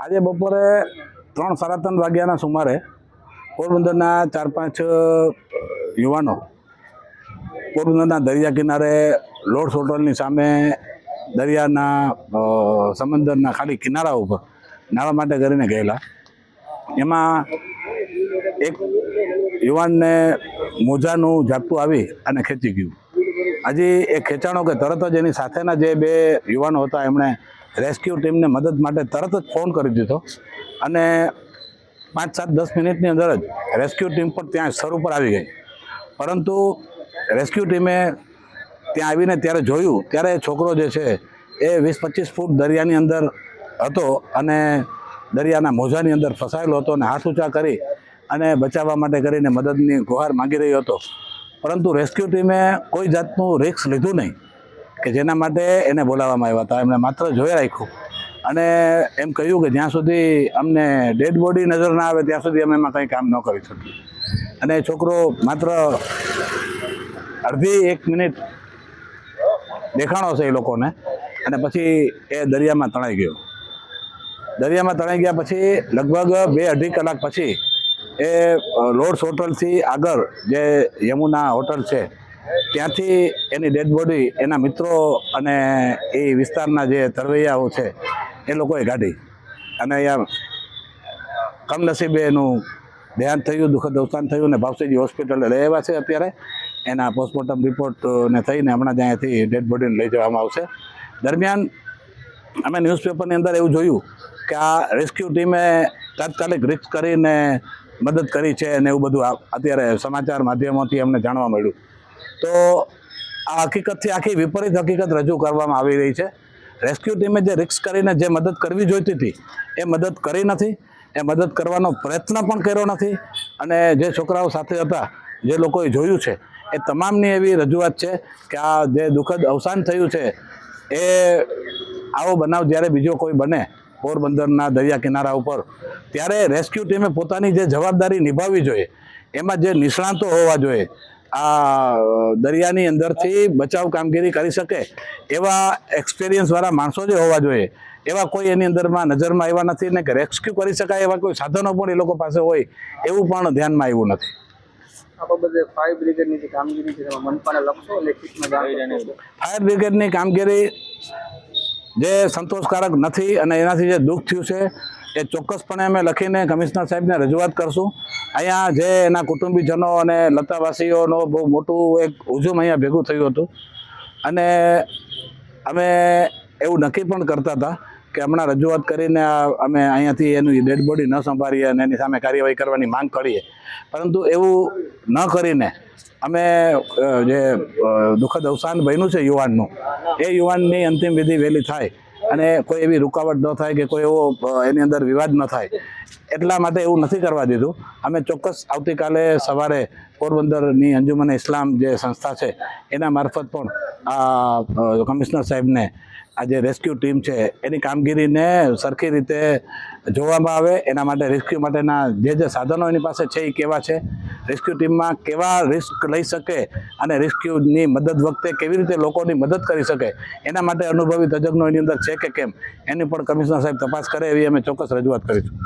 આજે બપોરે ત્રણ, સાડા ત્રણ વાગ્યાના સુમારે પોરબંદરના ચાર, પાંચ યુવાનો પોરબંદરના દરિયા કિનારે લોર્ડ્સ હોટલની સામે દરિયાના સમંદરના ખાલી કિનારા ઉપર નાળા માટે કરીને ગયેલા. એમાં એક યુવાનને મોજાનું ઝાપટું આવી અને ખેંચી ગયું. હજી એ ખેંચાણો કે તરત જ એની સાથેના જે બે યુવાનો હતા, એમણે રેસ્ક્યુ ટીમને મદદ માટે તરત જ ફોન કરી દીધો. અને પાંચ સાત દસ મિનિટની અંદર જ રેસ્ક્યુ ટીમ પણ ત્યાં સ્થળ ઉપર આવી ગઈ. પરંતુ રેસ્ક્યુ ટીમે ત્યાં આવીને ત્યારે જોયું, ત્યારે એ છોકરો જે છે એ વીસ પચીસ ફૂટ દરિયાની અંદર હતો અને દરિયાના મોજાની અંદર ફસાયેલો હતો અને હાથ ઊંચા કરી અને બચાવવા માટે કરીને મદદની ગુહાર માંગી રહ્યો હતો. પરંતુ રેસ્ક્યુ ટીમે કોઈ જાતનું રિસ્ક લીધું નહીં. કે જેના માટે એને બોલાવવામાં આવ્યા હતા. એમણે માત્ર જોઈ રાખ્યું. અને એમ કહ્યું કે જ્યાં સુધી અમને ડેડ બોડી નજર ના આવે ત્યાં સુધી અમે એમાં કંઈ કામ ન કરી શકીએ. અને છોકરો માત્ર અડધી એક મિનિટ દેખાણો છે એ લોકોને. અને પછી એ દરિયામાં તણાઈ ગયો. દરિયામાં તણાઈ ગયા પછી લગભગ બે અઢી કલાક પછી એ લોર્ડ્સ હોટલથી આગળ જે યમુના હોટલ છે ત્યાંથી એની ડેડ બોડી એના મિત્રો અને એ વિસ્તારના જે તરવૈયાઓ છે, એ લોકોએ કાઢી. અને અહીંયા કમનસીબે એનું દેહાંત થયું, દુઃખદ અવસાન થયું ને ભાવસીજી હોસ્પિટલે લઈ આવ્યા છે અત્યારે. એના પોસ્ટમોર્ટમ રિપોર્ટને થઈને હમણાં જ અહીંયાથી ડેડ બોડીને લઈ જવામાં આવશે. દરમિયાન અમે ન્યૂઝપેપરની અંદર એવું જોયું કે આ રેસ્ક્યુ ટીમે તાત્કાલિક રિસ્ક કરીને મદદ કરી છે અને એવું બધું અત્યારે સમાચાર માધ્યમોથી અમને જાણવા મળ્યું. તો આ હકીકતથી આખી વિપરીત હકીકત રજૂ કરવામાં આવી રહી છે. રેસ્ક્યુ ટીમે જે રિસ્ક કરીને જે મદદ કરવી જોઈતી હતી, એ મદદ કરી નથી. એ મદદ કરવાનો પ્રયત્ન પણ કર્યો નથી. અને જે છોકરાઓ સાથે હતા, જે લોકોએ જોયું છે, એ તમામની એવી રજૂઆત છે કે આ જે દુઃખદ અવસાન થયું છે, એ આવો બનાવ જ્યારે બીજો કોઈ બને પોરબંદરના દરિયા કિનારા ઉપર, ત્યારે રેસ્ક્યુ ટીમે પોતાની જે જવાબદારી નિભાવવી જોઈએ, એમાં જે નિષ્ણાતો હોવા જોઈએ આ દરિયાની અંદરથી બચાવ કામગીરી કરી શકે એવા એક્સપિરિયન્સવાળા માણસો જે હોવા જોઈએ એવા કોઈ એની અંદરમાં નજરમાં આવ્યા નથી ને કે રેસ્ક્યુ કરી શકાય એવા કોઈ સાધનો પણ એ લોકો પાસે હોય એવું પણ ધ્યાનમાં આવ્યું નથી. ફાયર બ્રિગેડની કામગીરી જે સંતોષકારક નથી અને એનાથી જે દુઃખ થયું છે એ ચોક્કસપણે અમે લખીને કમિશનર સાહેબને રજૂઆત કરશું. અહીંયા જે એના કુટુંબીજનો અને લતાવાસીઓનો બહુ મોટું એક હુજુમ અહીંયા ભેગું થયું હતું. અને અમે એવું નક્કી પણ કરતા હતા કે હમણાં રજૂઆત કરીને અમે અહીંયાથી એનું ડેડ બોડી ન સંભાળીએ અને એની સામે કાર્યવાહી કરવાની માંગ કરીએ. પરંતુ એવું ન કરીને અમે જે દુઃખદ અવસાન બન્યું છે યુવાનનું, એ યુવાનની અંતિમ વિધિ વહેલી થાય. અને કોઈ એવી રૂકાવટ ન થાય કે કોઈ એવો એની અંદર વિવાદ ન થાય. એટલા માટે એવું નથી કરવા દીધું. અમે ચોક્કસ આવતીકાલે સવારે પોરબંદરની અંજુમન ઇસ્લામ જે સંસ્થા છે, એના મારફત પણ આ કમિશનર સાહેબને આ જે રેસ્ક્યુ ટીમ છે, એની કામગીરીને સરખી રીતે જોવામાં આવે, એના માટે રેસ્ક્યુ માટેના જે જે સાધનો એની પાસે છે એ કેવા છે, રેસ્ક્યુ ટીમમાં કેવા રિસ્ક લઈ શકે અને રેસ્ક્યુની મદદ વખતે કેવી રીતે લોકોની મદદ કરી શકે, એના માટે અનુભવી તજજ્ઞો એની અંદર છે કે કેમ, એની પણ કમિશનર સાહેબ તપાસ કરે એવી અમે ચોક્કસ રજૂઆત કરીશું.